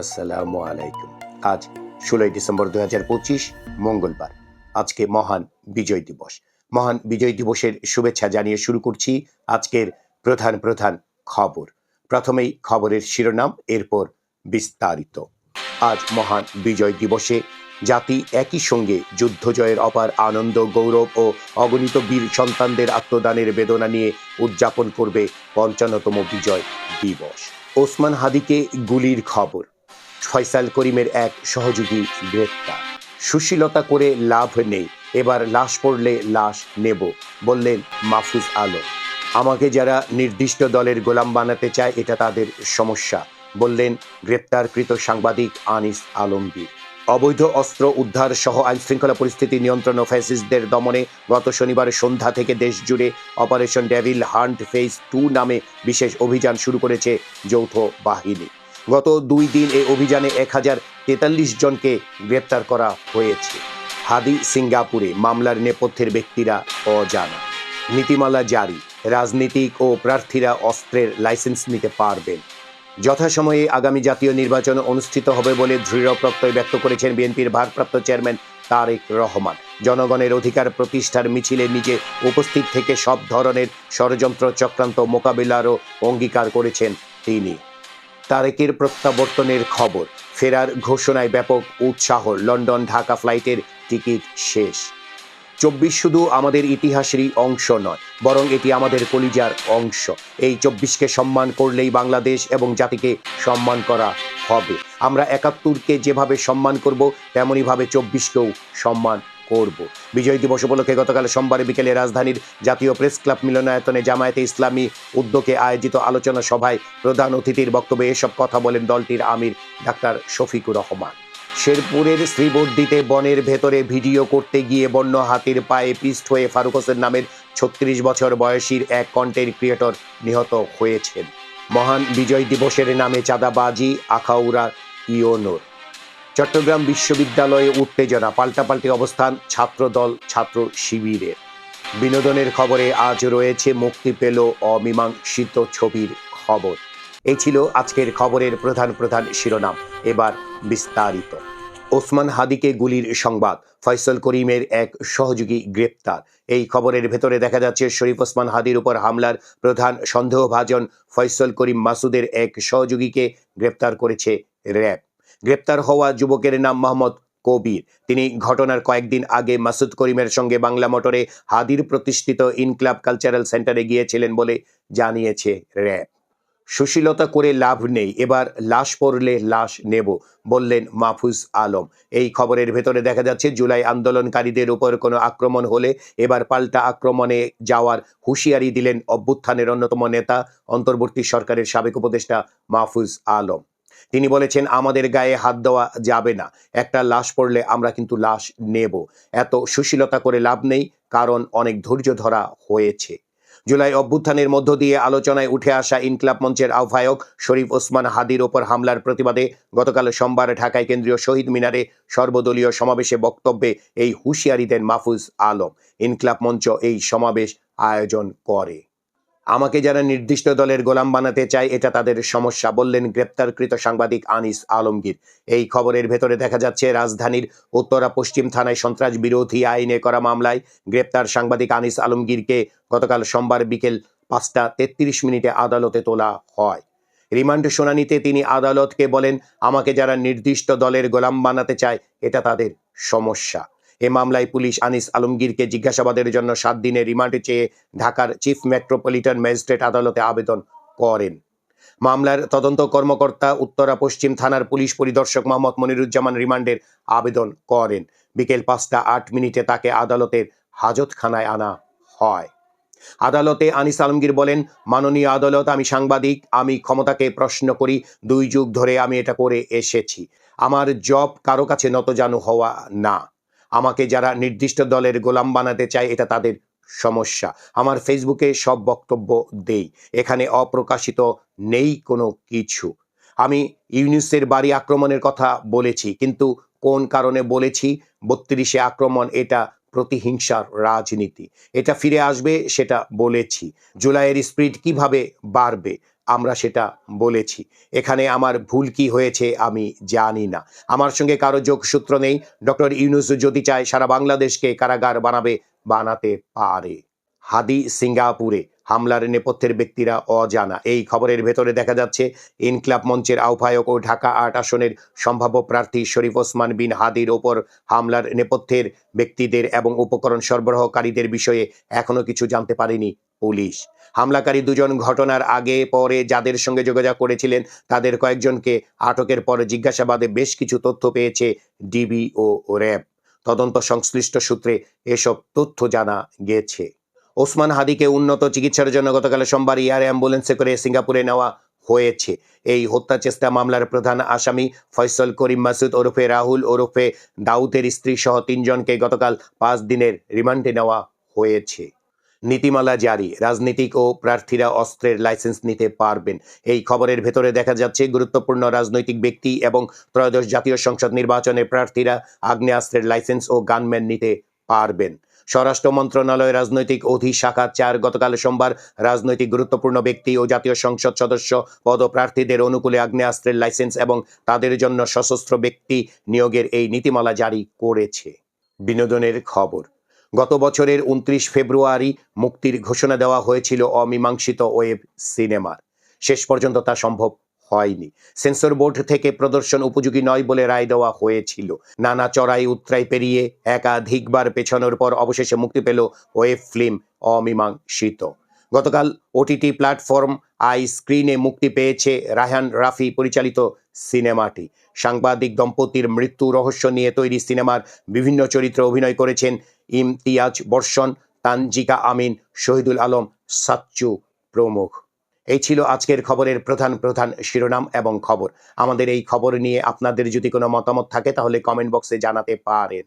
আসসালামু আলাইকুম। আজ ষোলোই ডিসেম্বর দুই হাজার পঁচিশ, মঙ্গলবার। আজকে মহান বিজয় দিবস। মহান বিজয় দিবসের শুভেচ্ছা জানিয়ে শুরু করছি আজকের প্রধান প্রধান খবর। প্রথমেই খবরের শিরোনাম, এরপর বিস্তারিত। আজ মহান বিজয় দিবসে জাতি একই সঙ্গে যুদ্ধ জয়ের অপার আনন্দ, গৌরব ও অগণিত বীর সন্তানদের আত্মদানের বেদনা নিয়ে উদযাপন করবে পঞ্চান্নতম বিজয় দিবস। ওসমান হাদিকে গুলির খবর। ফয়সাল করিমের এক সহযোগী গ্রেপ্তার। সুশীলতা করে লাভ নেই, এবার লাশ পড়লে লাশ নেব, বললেন মাহফুজ আলম। আমাকে যারা নির্দিষ্ট দলের গোলাম বানাতে চায়, এটা তাদের সমস্যা, বললেন গ্রেপ্তারকৃত সাংবাদিক আনিস আলমগীর। অবৈধ অস্ত্র উদ্ধার সহ আইন শৃঙ্খলা পরিস্থিতি নিয়ন্ত্রণ ও ফ্যাসিস্টদের দমনে গত শনিবার সন্ধ্যা থেকে দেশ জুড়ে operation devil hunt phase two নামে বিশেষ অভিযান শুরু করেছে যৌথ বাহিনী। গত দুই দিন এই অভিযানে এক হাজার তেতাল্লিশ জনকে গ্রেপ্তার করা হয়েছে। হাদি সিঙ্গাপুরে মামলার নেপথ্যের ব্যক্তিরা অজানা। নীতিমালা জারি, রাজনীতিক ও প্রার্থীরা অস্ত্রের লাইসেন্স নিতে পারবেন। যথাসময়ে আগামী জাতীয় নির্বাচন অনুষ্ঠিত হবে বলে দৃঢ় প্রত্যয় ব্যক্ত করেছেন বিএনপির ভারপ্রাপ্ত চেয়ারম্যান তারেক রহমান। জনগণের অধিকার প্রতিষ্ঠার মিছিলে নিজে উপস্থিত থেকে সব ধরনের ষড়যন্ত্র চক্রান্ত মোকাবিলারও অঙ্গীকার করেছেন তিনি। তারেকের প্রত্যাবর্তনের খবর। ফেরার ঘোষণায় ব্যাপক উৎসাহ, লন্ডন ঢাকা ফ্লাইটের টিকিট শেষ। চব্বিশ শুধু আমাদের ইতিহাসেরই অংশ নয়, বরং এটি আমাদের কলিজার অংশ। এই চব্বিশকে সম্মান করলেই বাংলাদেশ এবং জাতিকে সম্মান করা হবে। আমরা একাত্তরকে যেভাবে সম্মান করব তেমনইভাবে চব্বিশকেও সম্মান করব। বিজয় দিবস উপলক্ষে গতকাল সোমবার বিকেলে রাজধানীর জাতীয় প্রেস ক্লাব মিলনায়তনে জামায়াতে ইসলামী উদ্যোগে আয়োজিত আলোচনা সভায় প্রধান অতিথির বক্তব্যে এসব কথা বলেন দলটির আমির ডাক্তার শফিকুর রহমান। শেরপুরের শ্রীবর্দিতে বনের ভেতরে ভিডিও করতে গিয়ে বন্য হাতির পায়ে পিস্ট হয়ে ফারুক হোসেন নামের ছত্রিশ বছর বয়সীর এক কন্টেন্ট ক্রিয়েটর নিহত হয়েছেন। মহান বিজয় দিবসের নামে চাঁদাবাজি, আখাউড়া ইয়োনোর চট্টগ্রাম বিশ্ববিদ্যালয়ে উত্তেজনা, পাল্টাপাল্টি অবস্থান, ছাত্রদল, ছাত্র শিবিরের। বিনোদনের খবরে আজ রয়েছে, মুক্তি পেল অমীমাংসিত ছবির খবর। এই ছিল আজকের খবরের প্রধান প্রধান শিরোনাম। এবার বিস্তারিত। ওসমান হাদিকে গুলির সংবাদ। ফয়সল করিমের এক সহযোগী গ্রেপ্তার। এই খবরের ভেতরে দেখা যাচ্ছে, শরীফ ওসমান হাদির উপর হামলার প্রধান সন্দেহভাজন ফয়সল করিম মাসুদের এক সহযোগীকে গ্রেপ্তার করেছে র্যাব। গ্রেপ্তার হওয়া যুবকের নাম মোহাম্মদ কবির। তিনি ঘটনার কয়েকদিন আগে মাসুদ করিমের সঙ্গে বাংলা মোটরে হাদির প্রতিষ্ঠিত ইনক্লাব কালচারাল সেন্টারে গিয়েছিলেন বলে জানিয়েছে র্যাব। সুশীলতা করে লাভ নেই, এবার লাশ পড়লে লাশ নেব, বললেন মাহফুজ আলম। এই খবরের ভেতরে দেখা যাচ্ছে, জুলাই আন্দোলনকারীদের উপর কোনো আক্রমণ হলে এবার পাল্টা আক্রমণে যাওয়ার হুঁশিয়ারি দিলেন অভ্যুত্থানের অন্যতম নেতা, অন্তর্বর্তী সরকারের সাবেক উপদেষ্টা মাহফুজ আলম। তিনি বলেছেন, আমাদের গায়ে হাত দেওয়া যাবে না। একটা লাশ পড়লে আমরা কিন্তু লাশ নেব। এত সুশীলতা করে লাভ নেই, কারণ অনেক ধৈর্য ধরা হয়েছে। জুলাই অভ্যুত্থানের মধ্য দিয়ে আলোচনায় উঠে আসা ইনকলাব মঞ্চের আহ্বায়ক শরীফ ওসমান হাদির ওপর হামলার প্রতিবাদে গতকাল সোমবার ঢাকায় কেন্দ্রীয় শহীদ মিনারে সর্বদলীয় সমাবেশে বক্তব্যে এই হুঁশিয়ারি দেন মাহফুজ আলম। ইনকলাব মঞ্চ এই সমাবেশ আয়োজন করে। আমাকে যারা নির্দিষ্ট দলের গোলাম বানাতে চায়, এটা তাদের সমস্যা, বললেন গ্রেপ্তারকৃত সাংবাদিক আনিস আলমগীর। এই খবরের ভেতরে দেখা যাচ্ছে, রাজধানীর উত্তরা পশ্চিম থানায় সন্ত্রাস বিরোধী আইনে করা মামলায় গ্রেপ্তার সাংবাদিক আনিস আলমগীরকে গতকাল সোমবার বিকেল পাঁচটা তেত্রিশ মিনিটে আদালতে তোলা হয়। রিমান্ড শুনানিতে তিনি আদালতকে বলেন, আমাকে যারা নির্দিষ্ট দলের গোলাম বানাতে চায়, এটা তাদের সমস্যা। এ মামলায় পুলিশ আনিস আলমগীরকে জিজ্ঞাসাবাদের জন্য সাত দিনের রিমান্ডে চেয়ে ঢাকার চিফ মেট্রোপলিটন ম্যাজিস্ট্রেট আদালতে আবেদন করেন। মামলার তদন্ত কর্মকর্তা উত্তরা পশ্চিম থানার পুলিশ পরিদর্শক মোহাম্মদ মনিরুজ্জামান রিমান্ডের আবেদন করেন। বিকেল পাঁচটা আট মিনিটে তাকে আদালতের হাজতখানায় আনা হয়। আদালতে আনিস আলমগীর বলেন, মাননীয় আদালত, আমি সাংবাদিক, আমি ক্ষমতাকে প্রশ্ন করি, দুই যুগ ধরে আমি এটা করে এসেছি। আমার জব কারও কাছে নতজানু হওয়া না। আমাকে যারা নির্দিষ্ট দলের গোলাম বানাতে চায়, এটা তাদের সমস্যা। আমার ফেসবুকে সব বক্তব্য দেই। এখানে অপ্রকাশিত নেই কোনো কিছু। আমি ইউনিসের বাড়ি আক্রমণের কথা বলেছি, কিন্তু কোন কারণে বলেছি? বত্রিশে আক্রমণ, এটা প্রতিহিংসার রাজনীতি। এটা ফিরে আসবে, সেটা বলেছি। জুলাইয়ের স্পিরিট কীভাবে বাড়বে? আমরা সেটা বলেছি। এখানে আমার ভুল কি হয়েছে আমি জানি না। আমার সঙ্গে কারও যোগসূত্র নেই। ডক্টর ইউনুস যদি চায় সারা বাংলাদেশকে কারাগার বানাবে, বানাতে পারে। হাদি সিঙ্গাপুরে হামলার নেপথ্যের ব্যক্তিরা অজানা। এই খবরের ভেতরে দেখা যাচ্ছে, ইনক্লাব মঞ্চের আহ্বায়ক ও ঢাকা আট আসনের সম্ভাব্য প্রার্থী শরীফ ওসমান বিন হাদির ওপর হামলার নেপথ্যের ব্যক্তিদের এবং উপকরণ সরবরাহকারীদের বিষয়ে এখনও কিছু জানতে পারেনি পুলিশ। হামলাকারী দুজন ঘটনার আগে পরে যাদের সঙ্গে যোগাযোগ করেছিলেন, তাদের কয়েকজনকে আটকের পর জিজ্ঞাসাবাদে বেশ কিছু তথ্য পেয়েছে ডিবি ও র্যাব। তদন্ত সংশ্লিষ্ট সূত্রে এসব তথ্য জানা গেছে। ওসমান হাদিকে উন্নত চিকিৎসার জন্য গতকাল সোমবার এয়ার অ্যাম্বুলেন্সে করে সিঙ্গাপুরে নেওয়া হয়েছে। এই হত্যা চেষ্টা মামলার প্রধান আসামি ফয়সল করিম মাসুদ ওরফে রাহুল ওরফে দাউদের স্ত্রী সহ তিনজনকে গতকাল পাঁচ দিনের রিমান্ডে নেওয়া হয়েছে। নীতিমালা জারি, রাজনীতিক ও প্রার্থীরা অস্ত্রের লাইসেন্স নিতে পারবেন। এই খবরের ভেতরে দেখা যাচ্ছে, গুরুত্বপূর্ণ রাজনৈতিক ব্যক্তি এবং ত্রয়োদশ জাতীয় সংসদ নির্বাচনে প্রার্থীরা আগ্নেয়াস্ত্রের লাইসেন্স ও গানম্যান নিতে পারবেন। স্বরাষ্ট্র মন্ত্রণালয় রাজনৈতিক অধিশাখা চার গতকাল সোমবার রাজনৈতিক গুরুত্বপূর্ণ ব্যক্তি ও জাতীয় সংসদ সদস্য পদপ্রার্থীদের অনুকূলে আগ্নেয়াস্ত্রের লাইসেন্স এবং তাদের জন্য সশস্ত্র ব্যক্তি নিয়োগের এই নীতিমালা জারি করেছে। বিনোদনের খবর, গত বছরের উনত্রিশ ফেব্রুয়ারি মুক্তির ঘোষণা দেওয়া হয়েছিল অমীমাংসিত ওয়েব সিনেমার। শেষ পর্যন্ত তা সম্ভব হয়নি। সেন্সর বোর্ড থেকে প্রদর্শন উপযোগী নয় বলে রায় দেওয়া হয়েছিল। নানা চড়াই উত্তরাই পেরিয়ে একাধিকবার পেছানোর পর অবশেষে মুক্তি পেল ওয়েব ফিল্ম অমীমাংসিত। গতকাল ওটিটি প্ল্যাটফর্ম আই স্ক্রিনে মুক্তি পেয়েছে রায়হান রাফি পরিচালিত সিনেমাটি। সাংবাদিক দম্পতির মৃত্যু রহস্য নিয়ে তৈরি সিনেমার বিভিন্ন চরিত্রে অভিনয় করেছেন ইমতিয়াজ বর্ষণ, তানজিকা আমিন, শহীদুল আলম, সাচ্চু প্রমুখ। এই ছিল আজকের খবরের প্রধান প্রধান শিরোনাম এবং খবর। আমাদের এই খবর নিয়ে আপনাদের যদি কোনো মতামত থাকে তাহলে কমেন্ট বক্সে জানাতে পারেন।